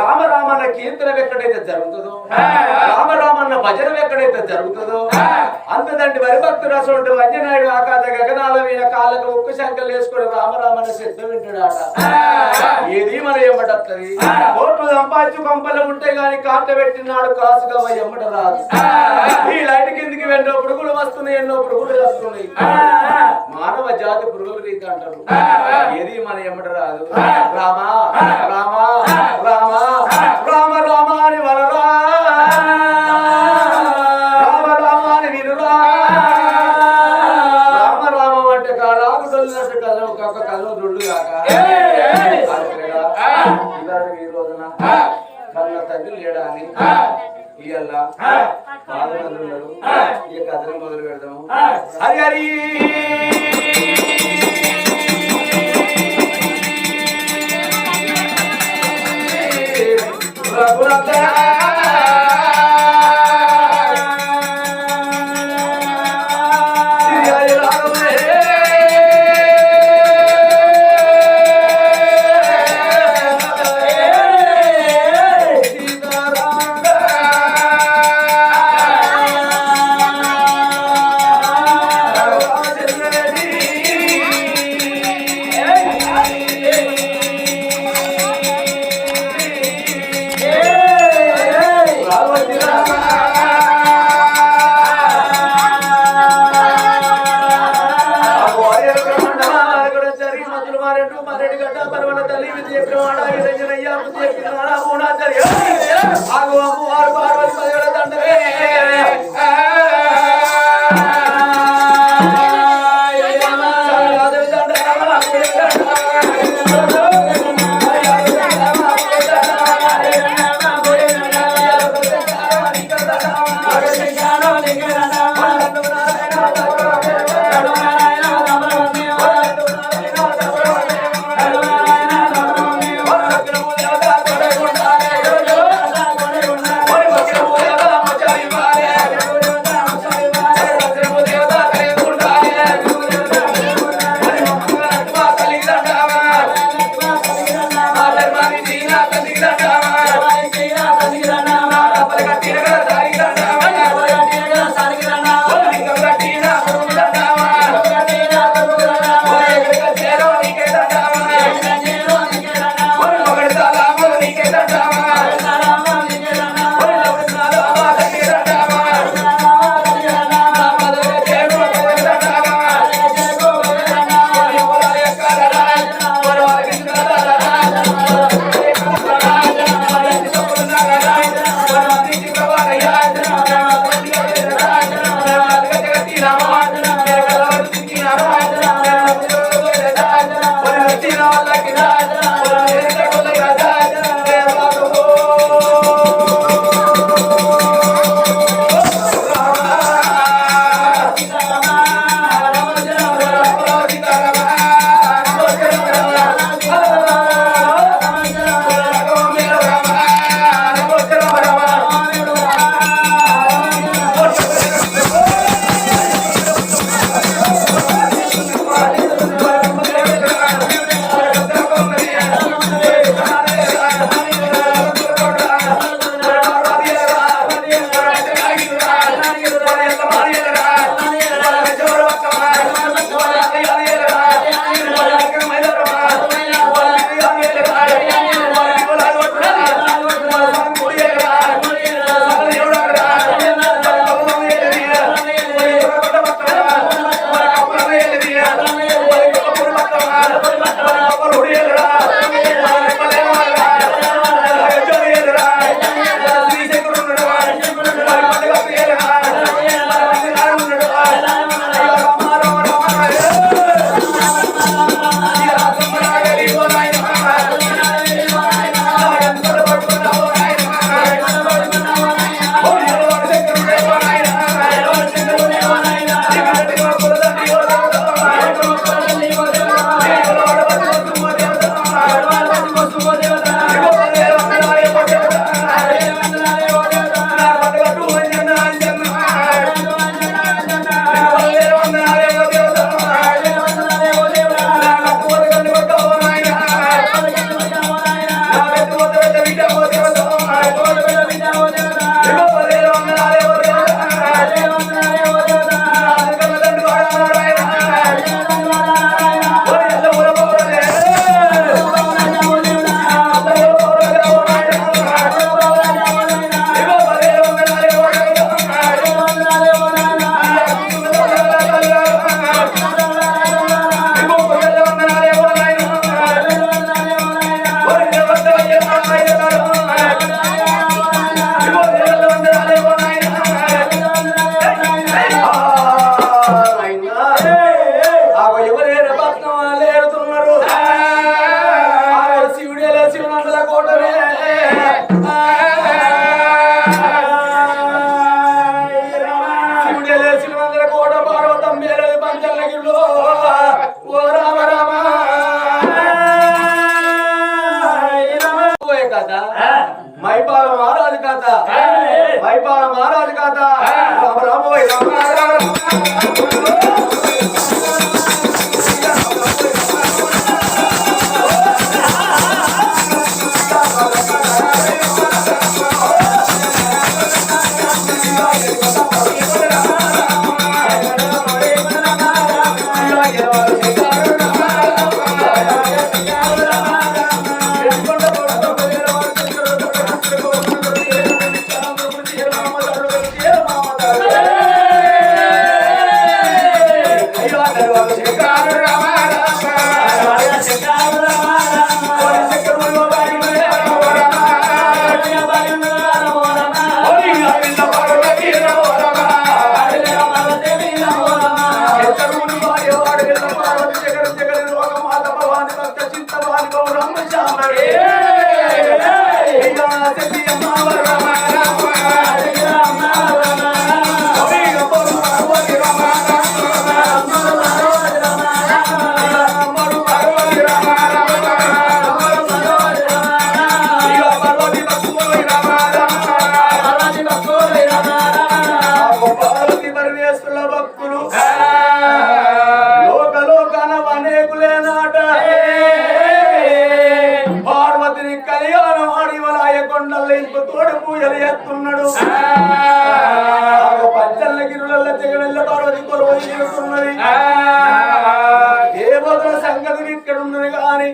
وعمر రామరామన్న కీర్తన ఎక్కడైతే జరుగుతుందో రామరామన్న భజన ఎక్కడైతే జరుగుతుందో అంతదండి వరి భక్తుడు అసలు వంజనాయుడు ఆకాశ గగనాల మీద కాళ్ళకు ఉక్కు శంకలు వేసుకొని రామరామన్న సిద్ధం వింటాడాట ఏది మన ఎమ్మటత్తది కోట్లు సంపాదించు కొంపలు ఉంటే గాని కాట పెట్టినాడు కాసుగా ఎమ్మట రాదు. ఈ లైట్ కిందికి ఎన్నో పురుగులు వస్తున్నాయి ఎన్నో పురుగులు వస్తున్నాయి. మానవ జాతి పురుగులు రీతి అంటారు. ఏది మన ఎమ్మట రాదు? రామా రామా రామా. రామ రామ అని వలరా రామ రామ అని వినురా. రామ రామ అంటే కాలాకు తొలినట్టు కథ ఒక కథ దొడ్డు కాక. ఈ రోజున కన్న తండ్రి లేడా అని ఇయ్యాల పాదమందులు ఈ కథను మొదలు పెడదాము. హరి హరి. పార్వతి పూజలు ఎత్తున్నాడు పచ్చళ్ళ గిరుల జగనల్ల పార్వతి కొలువు తీరుతున్నది దేవతల సంగతి ఇక్కడ ఉన్నది కాని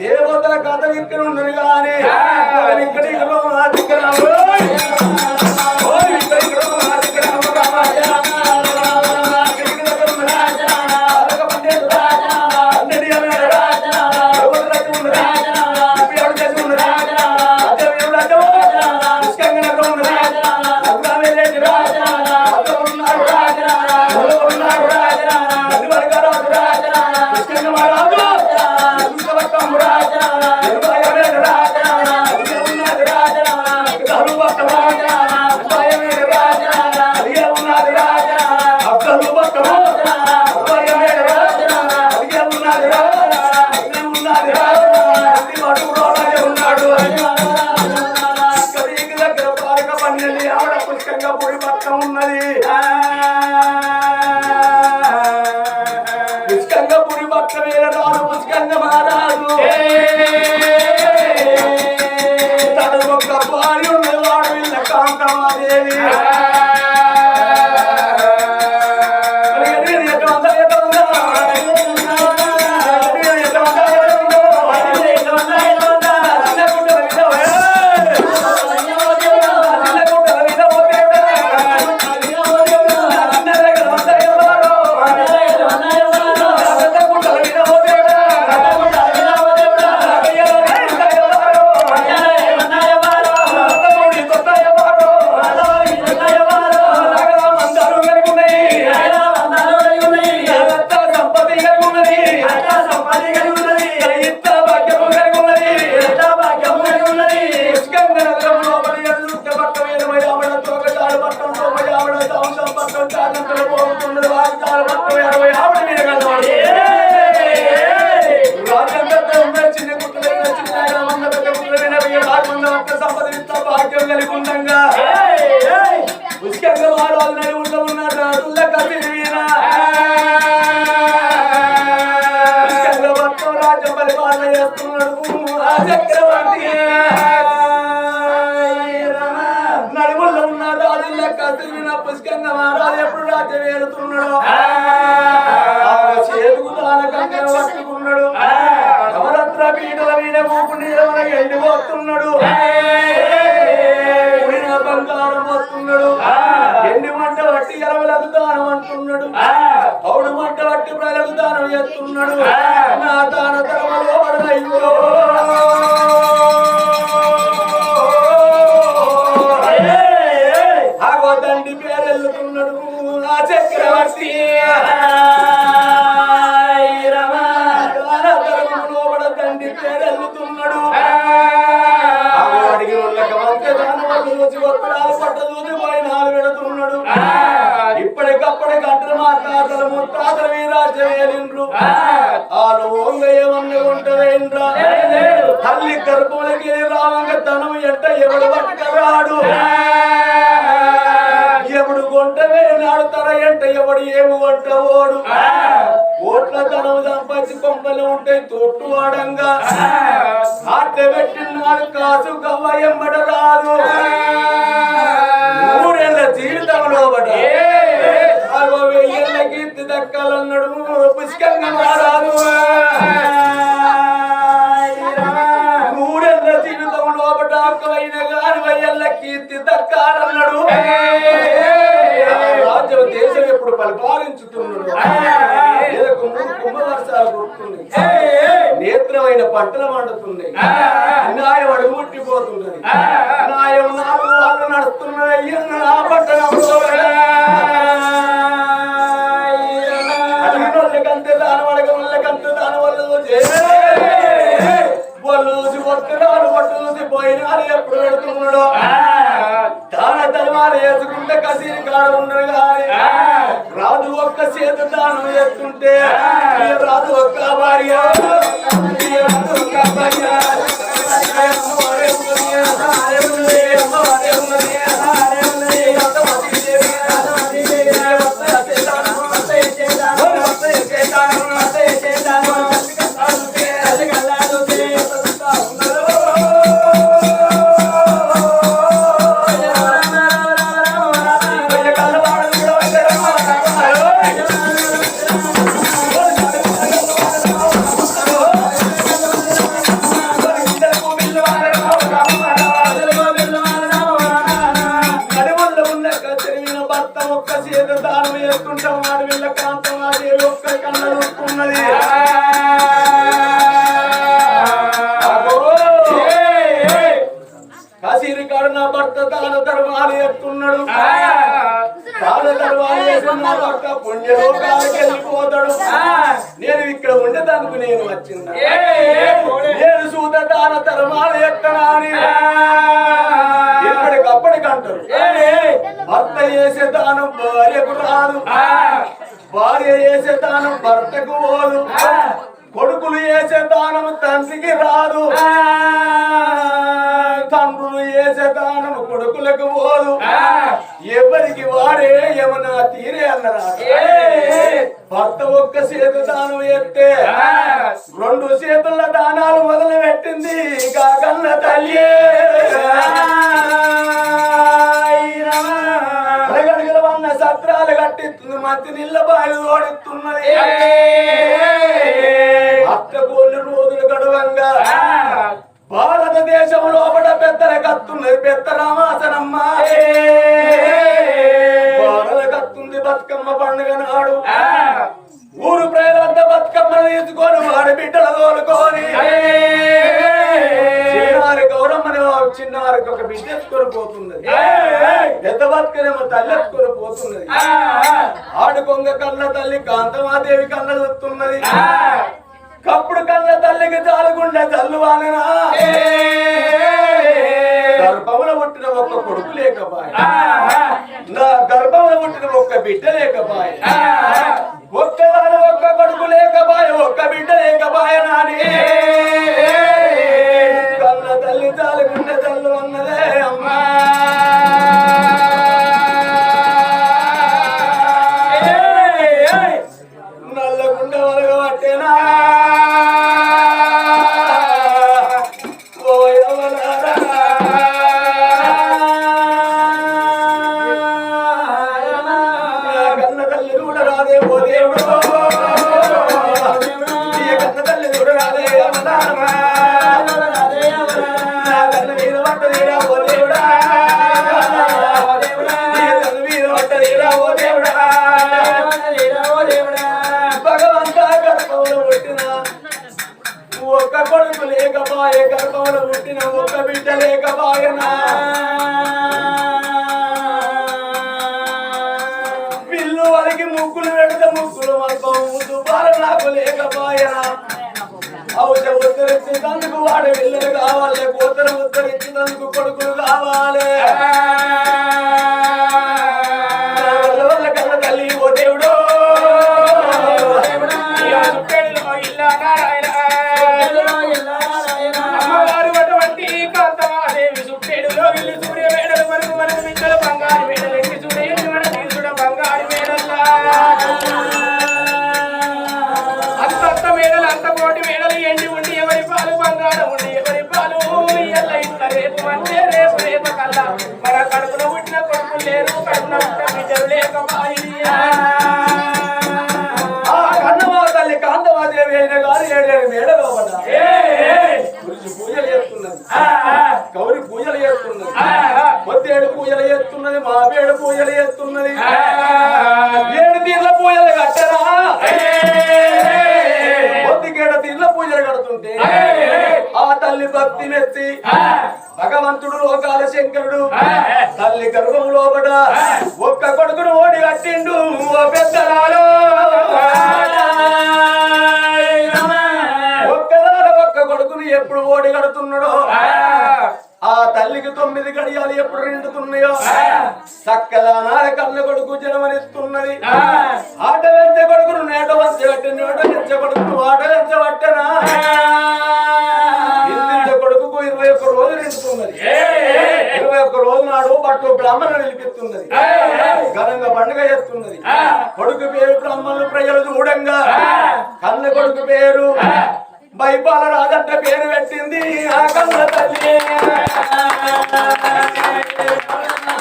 దేవతల కథ ఇక్కడ ఉన్నది కాని ఇక్కడ ఇక్కడ ఉన్నది భాగ్యం కలిగి ఉండంగా పుష్కంగా మారాలు నడి ఉండ ఉన్నాడు రాజుల కవినా పుష్కంగా మొత్తం రాజ్యం పరిపాలన చేస్తున్నాడు ఆ పుష్కంగా మహారాజు ఎప్పుడు రాజ్యం కంకర పట్టుకున్నాడు. నవరత్న పీటల మీద ఊపుండి ఎండిపోతున్నాడు? బంగారం వస్తున్నాడు. ఎండి మంట బట్టి ఎలవలకు దానం అంటున్నాడు. పౌడు మంట బట్టి ప్రజలకు దానం చేస్తున్నాడు. నా దాన తరమలో పడదయ్యో ఆ. పాలు ఓంగ ఏమన్నా ఉంటదేంట్రా తల్లి గర్భములకి రావంగ తనం ఎంట ఎవడు పట్టుకరాడు? ఎవడు కొంటవే నాడుతార ఎంట ఎవడు ఏమి వంట ఓడు? ఓట్ల తనం సంపాదించి కొంపలు ఉంటే తొట్టు వాడంగా ఆట పెట్టినాడు కాసు గవ్వ ఎంబడ రాదు. నూరేళ్ళ జీవితంలో వెయ్యేళ్ళ కీర్తి పుష్కంగా మారాదు నూరేళ్ళ జీవితం లోపట అక్కవైన గాని కీర్తి దక్కాలన్నాడు రాజ్యం దేశం ఎప్పుడు పరిపాలించుతున్నాడు. కుంభవర్షాలు నేత్రమైన పంటలు వండుతున్నాయి న్యాయం అడుగు ముట్టిపోతున్నది. న్యాయం నాలుగు వాళ్ళు నడుస్తున్నాయి నా పట్టణంలో. పోయినాడు ఎప్పుడు పెడుతున్నాడు? దాన తలవారు వేసుకుంటే కసీని కాడ ఉండరు కానీ రాజు ఒక్క చేతు దానం చేస్తుంటే రాజు ఒక్క భార్య ఒక్క భార్య. కాశీరి కాడు నా భర్త దాన ధర్మాలు ఎత్తున్నాడు దాన ధర్మాలు చేసిన నా భర్త పుణ్యలోకాలకు వెళ్ళిపోతాడు. నేను ఇక్కడ ఉండేదానికి నేను వచ్చిందా నేను సూత దాన ధర్మాలు ఎత్తనా అని. ఎప్పటికప్పటికంటారు భర్త చేసే దానం భార్యకు రాదు. భార్య చేసే దానం భర్తకు పోదు. కొడుకులు చేసే దానం తండ్రికి రాదు. తండ్రులు చేసే దానం కొడుకులకు పోదు. ఎవరికి వారే ఏమన్నా తీరే అన్నరా? భర్త ఒక్క చేతు దానం ఎత్తే రెండు చేతుల దానాలు మొదలు పెట్టింది కాకన్న తల్లి. సత్రాలు కట్టిస్తుంది మధ్య నీళ్ళ బావి ఓడిస్తున్నది కత్తున్నది పెద్ద రామాసనమ్మ. భారత కత్తుంది బతుకమ్మ పండుగ నాడు. ఊరు ప్రజలంతా బతుకమ్మ తీసుకొని వాడి బిడ్డల తోలుకొని. చిన్నారి గౌరమ్మని చిన్నారికి ఒక బిడ్డ ఎత్తుకొని పోతున్నది. పెద్ద బతుకనేమో తల్లి ఎత్తుకొని పోతున్నది. ఆడుకొంగ కళ్ళ తల్లి కాంతమాదేవి కళ్ళ చూస్తున్నది కప్పుడు కళ్ళ తల్లికి చాలుగుండె చల్లువాననా గర్భమున పుట్టిన ఒక్క కొడుకు లేకపాయ? నా గర్భమున పుట్టిన ఒక్క బిడ్డ లేకపాయ? ఒక్కదాని ఒక్క కొడుకు లేకపాయ ఒక్క బిడ్డ లేకపాయ నాని? పుట్టిన ఒక బిడ్డ లేకపాయనా పిల్లు వారికి ముగ్గులు పెడితే ముగ్గులు మల్పం దుబార నాకు లేకపాయనా ఔష ఉత్తరించినందుకు వాడు వెళ్ళరు కావాలి. ఉత్తరం ఉత్తరించినందుకు కొడుకు ఏడేడు మేడ లోపల. గురించి పూజలు ఆట వెంచ కొడుకును నేట వంచ కట్టిన నేట వెంచ కొడుకును ఆట వెంచ పట్టనా ఇంటించ కొడుకుకు ఇరవై ఒక్క రోజు నిండుతున్నది ఇరవై ఒక్క రోజు నాడు పట్టు బ్రాహ్మణ నిలిపిస్తున్నది. ఘనంగా పండుగ చేస్తున్నది. కొడుకు పేరు బ్రాహ్మణులు ప్రజలు చూడంగా. కన్న కొడుకు పేరు బైపాల రాజంట పేరు పెట్టింది. ఆ కన్న తల్లి.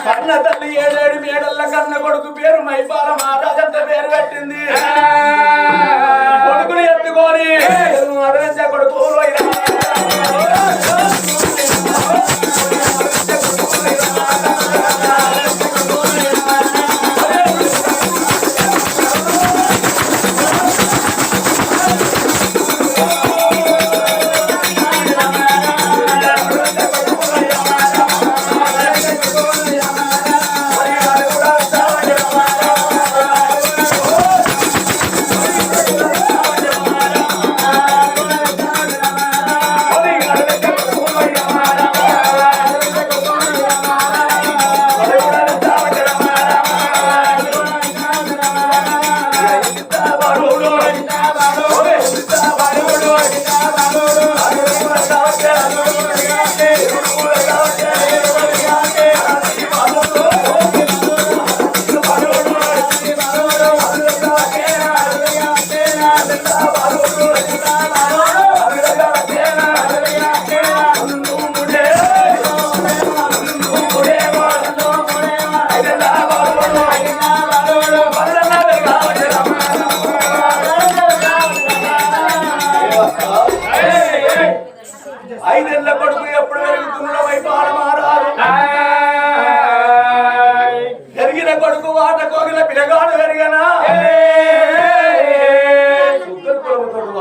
కన్న తల్లి ఏడేడు మేడల్ల కన్న కొడుకు పేరు మైపాల మహారాజంట పేరు పెట్టింది కొడుకుని ఎత్తుకొని కొడుకు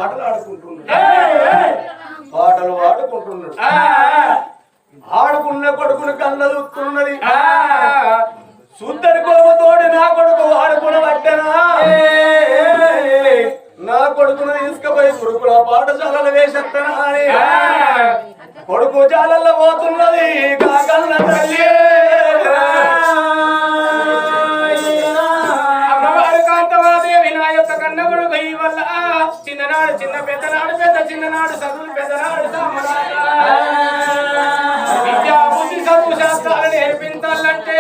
మాటలు ఆడుకుంటున్నాడు. పాటలు ఆడుకుంటున్నాడు ఆడుకున్న కొడుకును కళ్ళలుతున్నది శుద్ధరి కులముతోటి నా కొడుకు ఆడుకున పట్టనా నా కొడుకును తీసుకుపోయి గురుకుల పాఠశాలలో వేసెత్తనా అని. కొడుకు జాలల్లో పోతున్నది. కాకన్న తల్లి. పెద్దనాడు చిన్న పెద్దనాడు పెద్ద చిన్ననాడు చదువులు పెద్దనాడు విద్యా బుద్ధి చదువు శాస్త్రాలు నేర్పించాలంటే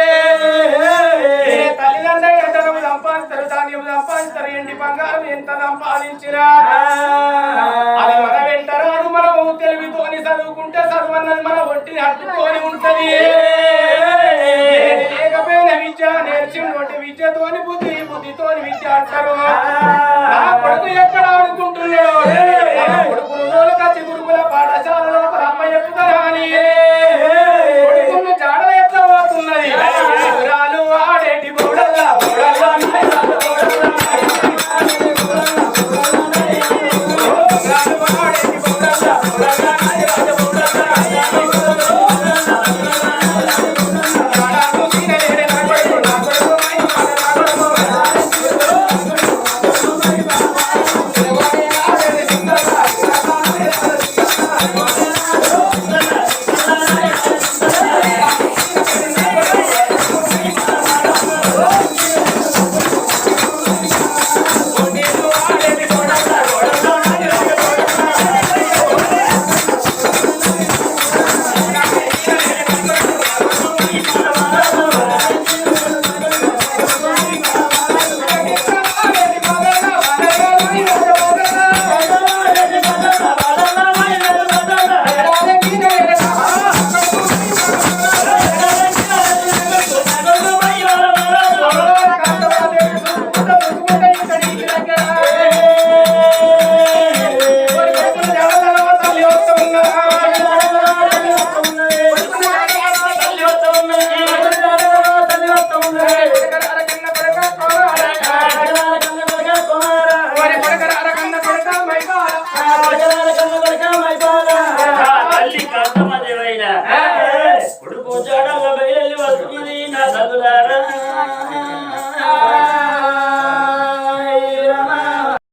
తల్లిదండ్రులు సంపాదిస్తారు ధాన్యం సంపాదిస్తారు ఎండి బంగారం ఎంత సంపాదించినా